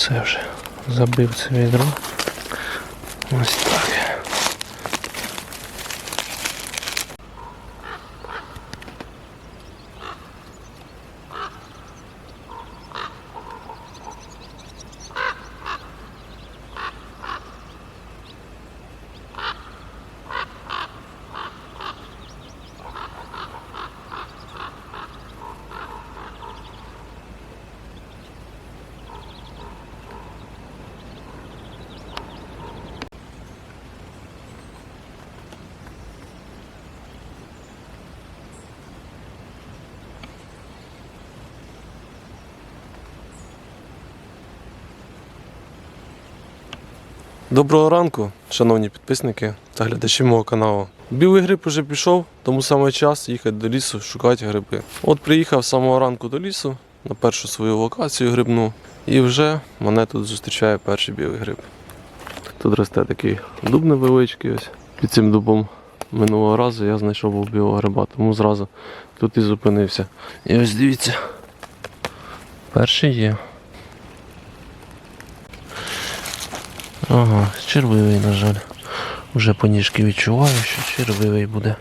все вже. Забив це відро. Ось так. Доброго ранку, шановні підписники та глядачі мого каналу. Білий гриб уже пішов, тому саме час їхати до лісу, шукати гриби. От приїхав з самого ранку до лісу на першу свою локацію грибну, і вже мене тут зустрічає перший білий гриб. Тут росте такий дуб невеличкий ось. Під цим дубом минулого разу я знайшов був білого гриба, тому зразу тут і зупинився. І ось дивіться. Перший є. Ага, червивий, на жаль. Уже по ніжки відчуваю, що червивий буде.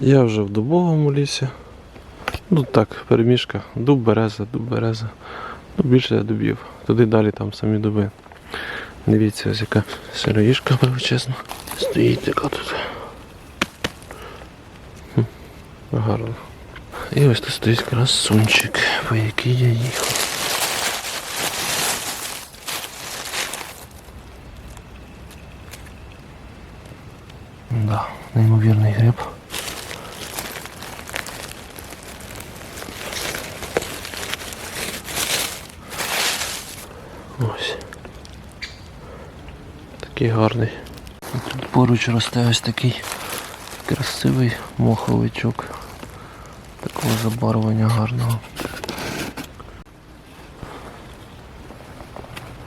Я вже в дубовому лісі. Ну так, перемішка. Дуб береза, дуб береза. Ну, більше дубів. Туди далі там самі дуби. Дивіться, ось яка сироїшка величезна. Стоїть така тут. Хм, гарно. І ось тут стоїть красунчик, по який я їхав. Да, неймовірний гриб. Такий гарний. Тут поруч росте ось такий красивий моховичок. Такого забарвлення гарного.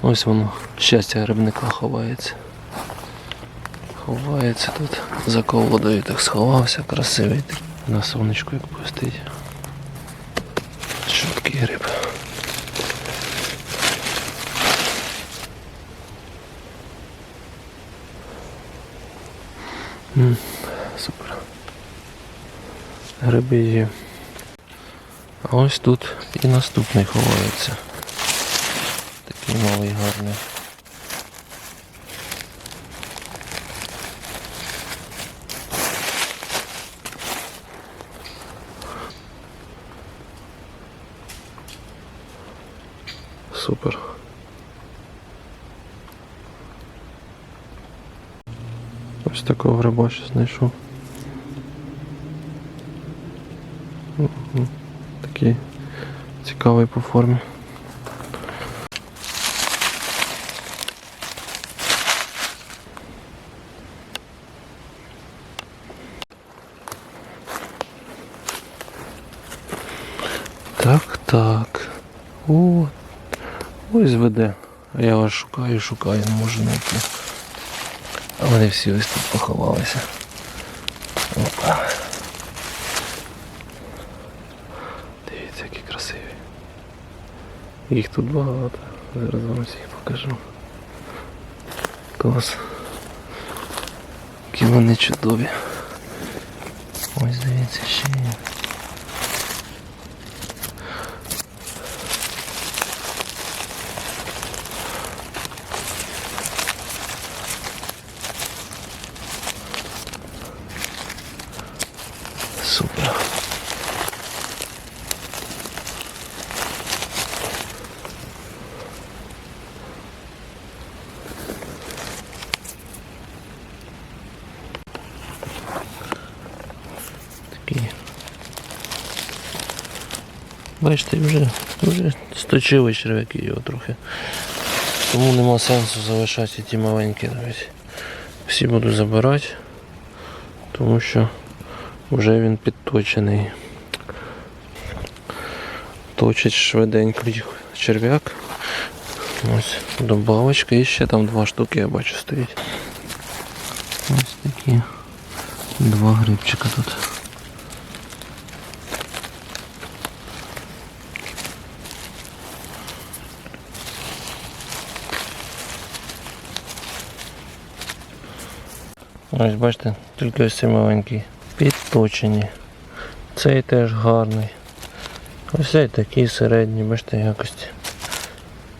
Ось воно, щастя грибника ховається. Ховається тут за колодою так сховався, красивий. На сонечку як пустить. Швидкий гриб. М, Супер. Гриби є. А ось тут і наступний ховається. Такий малий гарний. Супер. Ось такого гриба ще знайшов. Такий цікавий по формі. Так, так. О, ось веде. А я вас шукаю, шукаю, не можу знайти. Вони всі ось тут поховалися. Опа. Дивіться, які красиві. Їх тут багато. Зараз вам всіх покажу. Клас. Які вони чудові. Ось дивіться ще є. Супер. Такі. Бачите, вже, вже сточили черв'яки його трохи. Тому нема сенсу залишати ті маленькі навіть. Всі буду забирати, тому що вже він підточений. Точить швиденько черв'як. Ось добавочка і ще там два штуки я бачу стоїть. Ось такі два грибчика тут. Ось бачите, тільки ось ці маленькі підточені. Цей теж гарний. Ось цей такий середній, бачите, якості.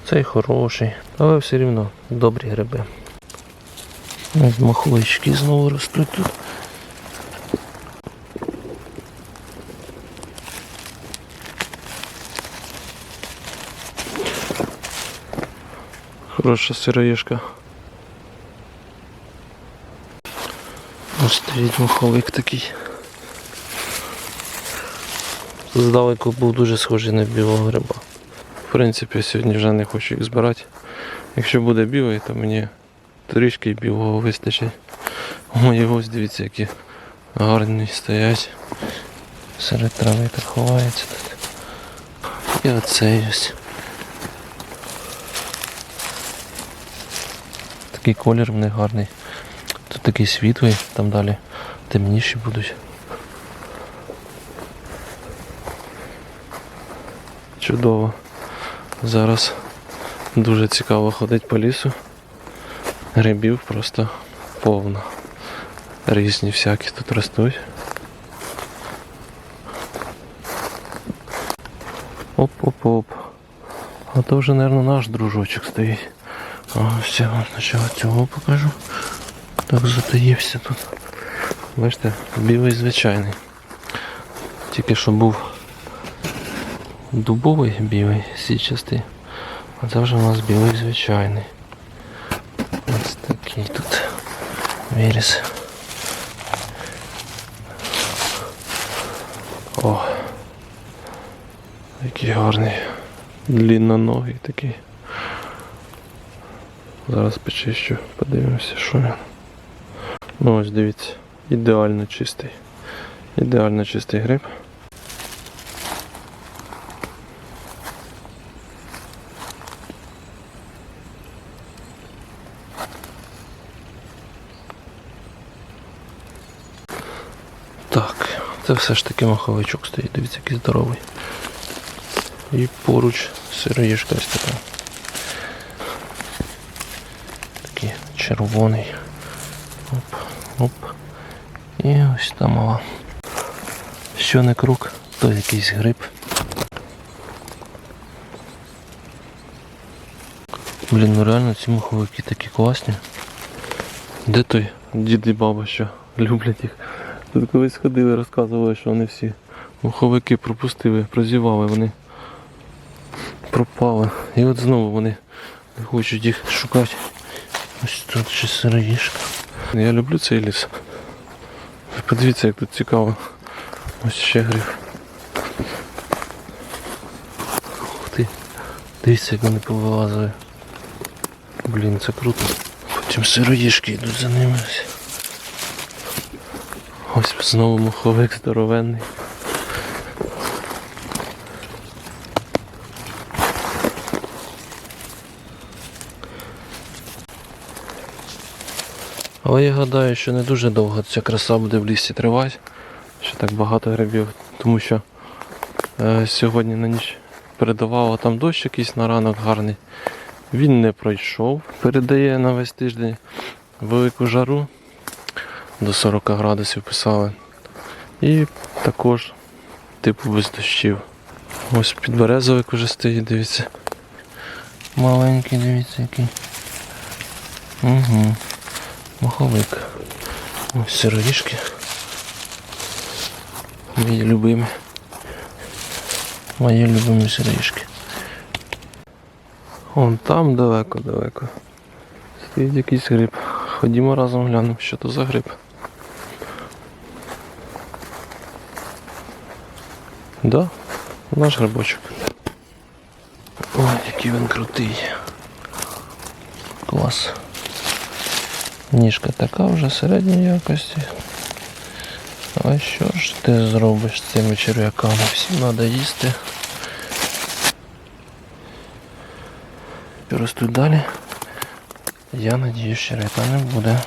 Цей хороший, але все рівно добрі гриби. Ось маховички знову ростуть тут. Хороша сироїшка. Ось стоїть такий. Здалеку був дуже схожий на білого гриба. В принципі, сьогодні вже не хочу їх збирати. Якщо буде білий, то мені трішки білого вистачить. Ой, ось дивіться, які гарні стоять. Серед трави так ховається тут. І оцей ось. Такий колір в них гарний. Тут такий світлий, там далі темніші будуть. Чудово. Зараз дуже цікаво ходити по лісу. Грибів просто повно. Різні всякі тут ростуть. Оп-оп-оп. А то вже, мабуть, наш дружочок стоїть. Ось я вам спочатку цього покажу. Так затаївся тут. Бачите, білий звичайний. Тільки що був дубовий білий січастий. А це вже у нас білий звичайний. Ось такий тут виріс. О! Який гарний. Длинноногий такий. Зараз почищу, подивимося, що він. Ось дивіться, ідеально чистий. Ідеально чистий гриб. Так, це все ж таки маховичок стоїть, дивіться, який здоровий. І поруч сироїшка ось така. Такий червоний. Оп, оп. І ось там мала. Що не круг, то якийсь гриб. Блін, ну реально ці маховики такі класні. Де той дід і баба, що люблять їх? Тут колись ходили, розказували, що вони всі маховики пропустили, прозівали, вони пропали. І от знову вони хочуть їх шукати. Ось тут ще сироїшка. Я люблю цей ліс. Подивіться, як тут цікаво. Ось ще гриб. Ух ти. Дивіться, як вони повилазили. Блін, це круто. Потім сироїшки йдуть за ними. Ось знову муховик здоровенний. Але я гадаю, що не дуже довго ця краса буде в лісі тривати, що так багато грибів, тому що е, сьогодні на ніч передавало там дощ якийсь на ранок гарний. Він не пройшов, передає на весь тиждень велику жару до 40 градусів писали. І також типу без дощів. Ось підберезовик уже стоїть, дивіться. Маленький, дивіться який. Угу. Маховик. Ось сироїшки. Мої любимі. Мої любимі сироїшки. Вон там далеко-далеко. Стоїть якийсь гриб. Ходімо разом глянемо, що то за гриб. Да, наш грибочок. Ой, який він крутий. Клас. Нишка така вже середньої якості. А що ж ти зробиш з цими черв'яками? Всім треба їсти. Ростуть далі. Я надіюсь, черв'яка не буде.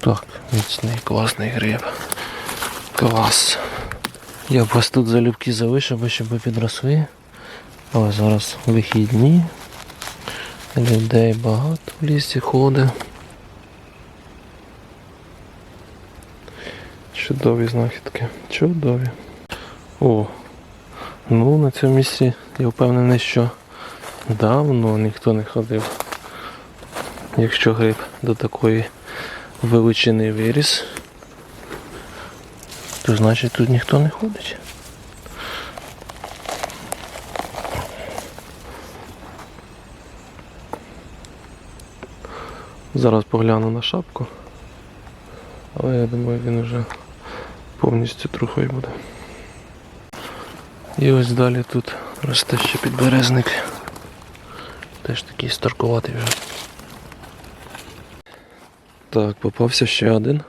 Так, міцний класний гриб. Клас. Я б вас тут залюбки залишив, щоб ви підросли. Але зараз вихідні. Людей багато в лісі ходить. Чудові знахідки. Чудові. О, ну на цьому місці я впевнений, що давно ніхто не ходив. Якщо гриб до такої величини виріс, то значить тут ніхто не ходить. Зараз погляну на шапку, але я думаю, він вже повністю трухою буде. І ось далі тут росте ще підберезник. Теж такий старкуватий вже. Так, попався ще один.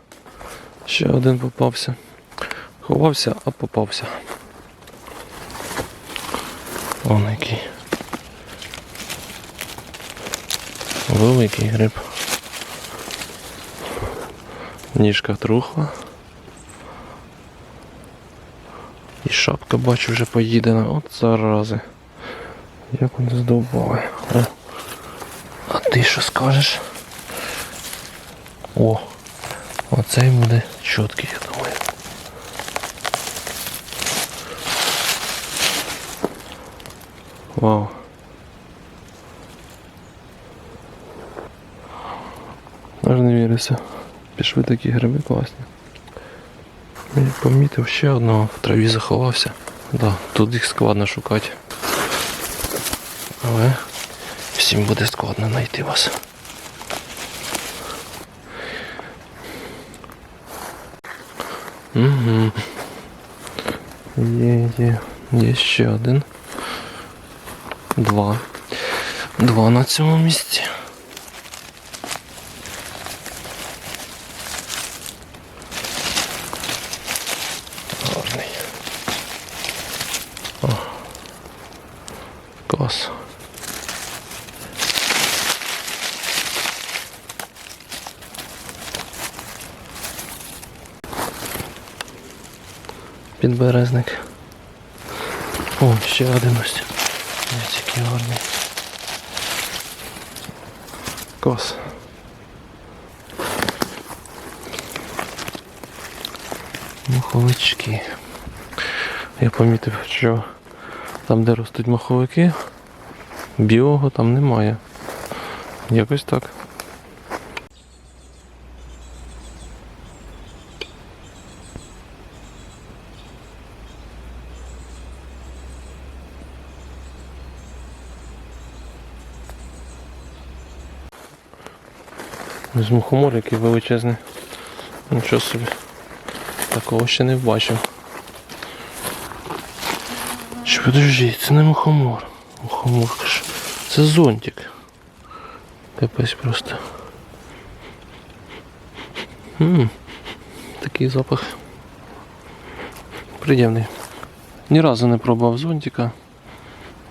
Ще один попався. Ховався, а попався. Вон який. Великий гриб. Ніжка трухла. І шапка бачу вже поїдена. От зарази. Як вони здовбали. О. А ти що скажеш? О! Оцей буде чіткий, я думаю. Вау. Пішли такі гриби класні. Я помітив ще одного, в траві заховався. Да, тут їх складно шукати. Але всім буде складно знайти вас. Угу. Є, є, є ще один. Два. Два на цьому місці. Гарний. О. Клас. Підберезник. О, ще один ось. Ось який гарний. Клас. Маховички. Я помітив, що там, де ростуть маховики, білого там немає. Якось так. Ось мухомор, який величезний. Нічого собі. Такого ще не бачив. Що подожди, це не мухомор. Мухомор ж. Це зонтик. Капець просто. м такий запах. Приємний. Ні разу не пробував зонтика.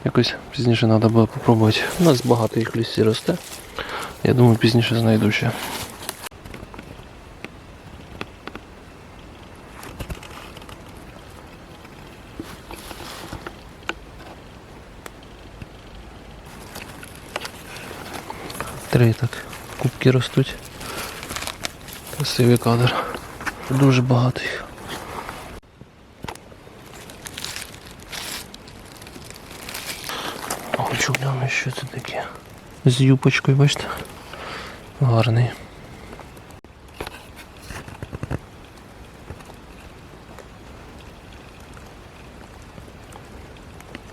Якось пізніше треба було попробувати. У нас багато їх лісі росте. Я думаю, пізніше знайду ще. Три так. Кубки ростуть. Красивий кадр. Дуже багато їх. Хочу глянути, що це таке. З юпочкою, бачите? Гарний.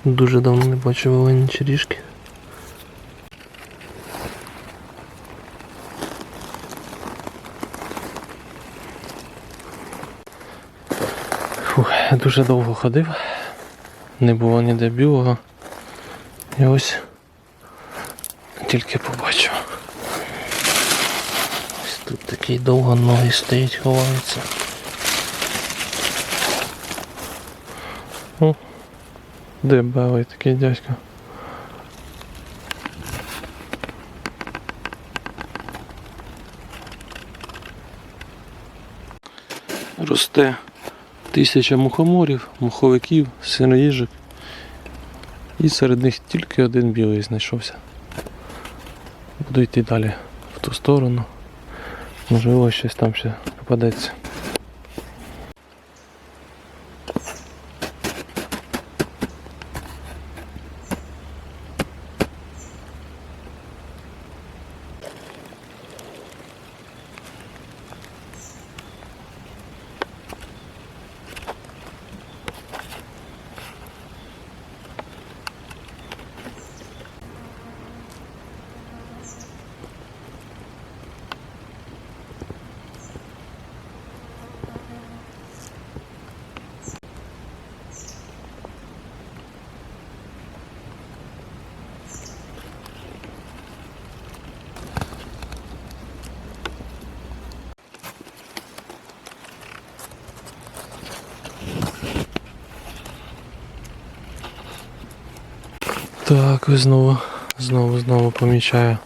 Дуже давно не бачив олені черішки. Фух, дуже довго ходив, не було ніде білого. І ось тільки побачив. Ось тут такий довго ноги стоїть, ховаються. О, де белий такий дядько? Росте тисяча мухоморів, муховиків, сироїжок. І серед них тільки один білий знайшовся. Буду йти далі в ту сторону. Можливо, щось там ще попадеться. Так, і знову, знову, знову помічаю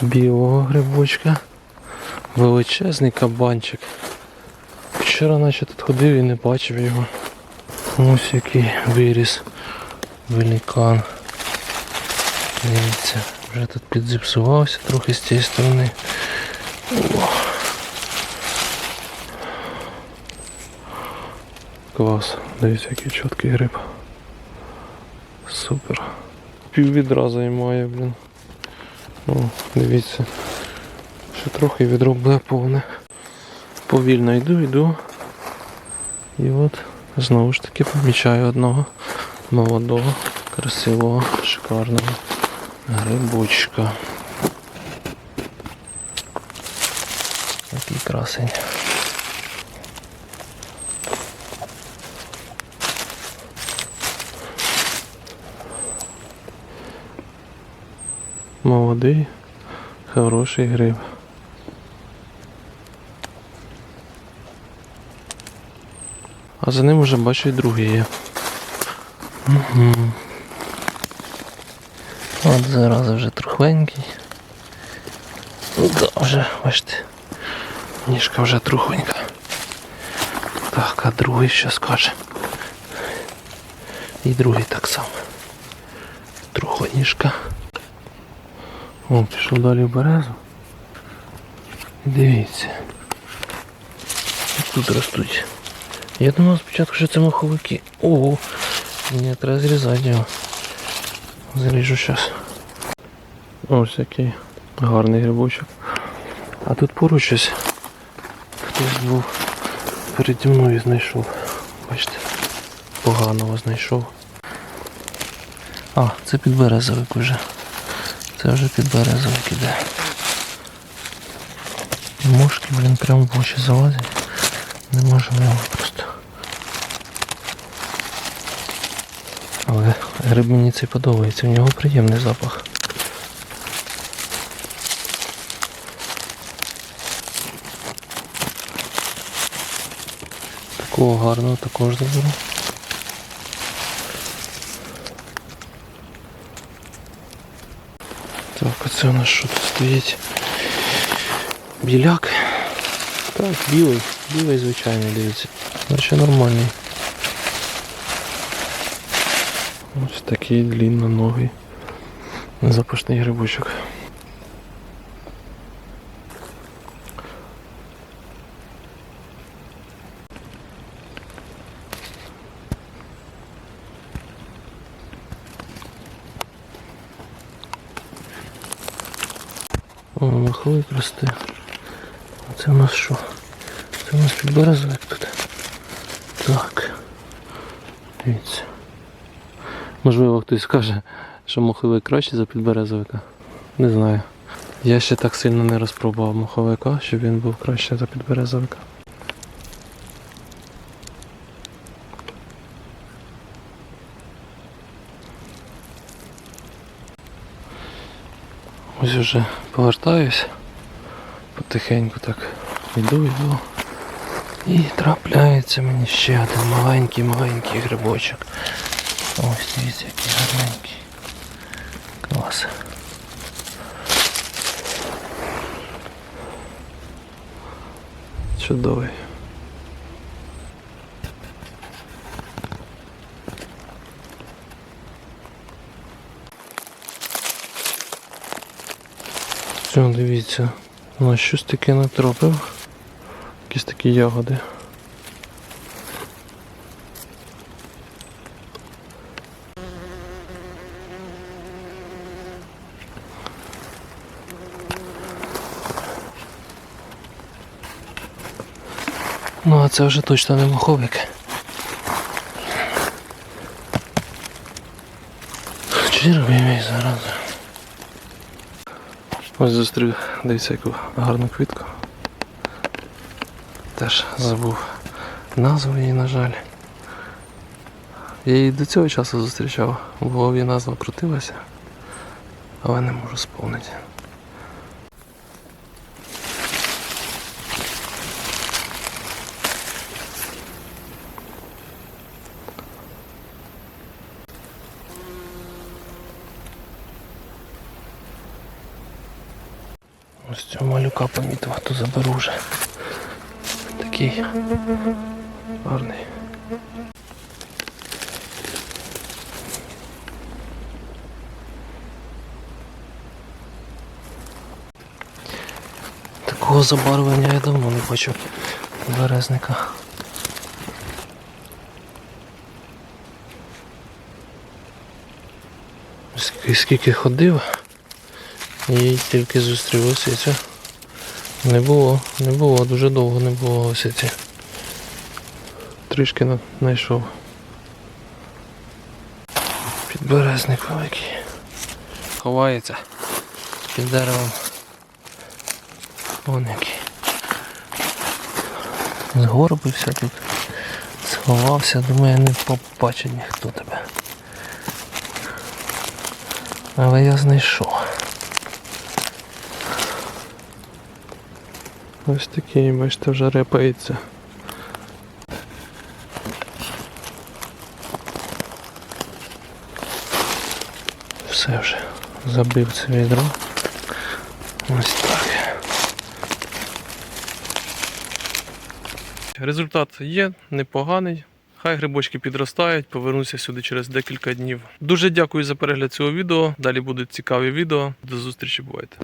білого грибочка. Величезний кабанчик. Вчора наче тут ходив і не бачив його. Ось який виріс. Великан. Дивіться, вже тут підзіпсувався трохи з цієї сторони. О. Клас, дивіться, який чіткий гриб. Супер. Пів відра займає, блін. О, дивіться. Ще трохи відро буде повне. Повільно йду, йду. І от знову ж таки помічаю одного молодого, красивого, шикарного грибочка. Який красень. Молодий, хороший гриб. А за ним вже бачу і другий є. Угу. От зараз вже трухленький. Да, вже, бачите, ніжка вже трухонька. Так, а другий що скаже? І другий так само. Трухоніжка. О, пішов далі в березу. І Дивіться. Тут ростуть. Я думав спочатку, що це маховики. Ого! Мені треба зрізати його. Заріжу зараз. Ось який гарний грибочок. А тут поруч щось хтось був переді мною знайшов. Бачите, поганого знайшов. А, це підберезовик уже. Це вже підберезовик іде. Мошки, блін, прямо в очі залазять. Не можу його просто. Але гриб мені цей подобається, в нього приємний запах. Такого гарного також заберу. це у нас що тут стоїть? Біляк. Так, білий, білий звичайний, дивіться. Наче нормальний. Ось такий длинноногий запашний грибочок. О, маховик росте. А це у нас що? Це у нас підберезовик тут. Так. Дивіться. Можливо, хтось скаже, що моховик краще за підберезовика. Не знаю. Я ще так сильно не розпробував моховика, щоб він був краще за підберезовика. Ось вже повертаюсь. Потихеньку так йду, йду. І трапляється мені ще один маленький маленький грибочок. Ось дивіться, який гарненький. Клас. Чудовий. Все, дивіться, на щось таке натрапив. Якісь такі ягоди. Ну, а це вже точно не маховик. Червий мій зараз. Ось зустрів, дивіться, яку гарну квітку. Теж забув назву її, на жаль. Я її до цього часу зустрічав, в голові назва крутилася, але не можу сповнити. Ось цього малюка помітив, то заберу вже. Такий гарний. Такого забарвлення я давно не бачив березника. Скільки, ходив, і тільки зустрів осицю. Не було, не було, дуже довго не було осиці. Трішки на- знайшов. Підберезник великий. Ховається під деревом. Вон який. Згорбився тут. Сховався, думаю, не побачить ніхто тебе. Але я знайшов. Ось такий, бачите, вже репається. Все вже забив це відро. Ось так. Результат є непоганий. Хай грибочки підростають, повернуся сюди через декілька днів. Дуже дякую за перегляд цього відео. Далі будуть цікаві відео. До зустрічі, бувайте.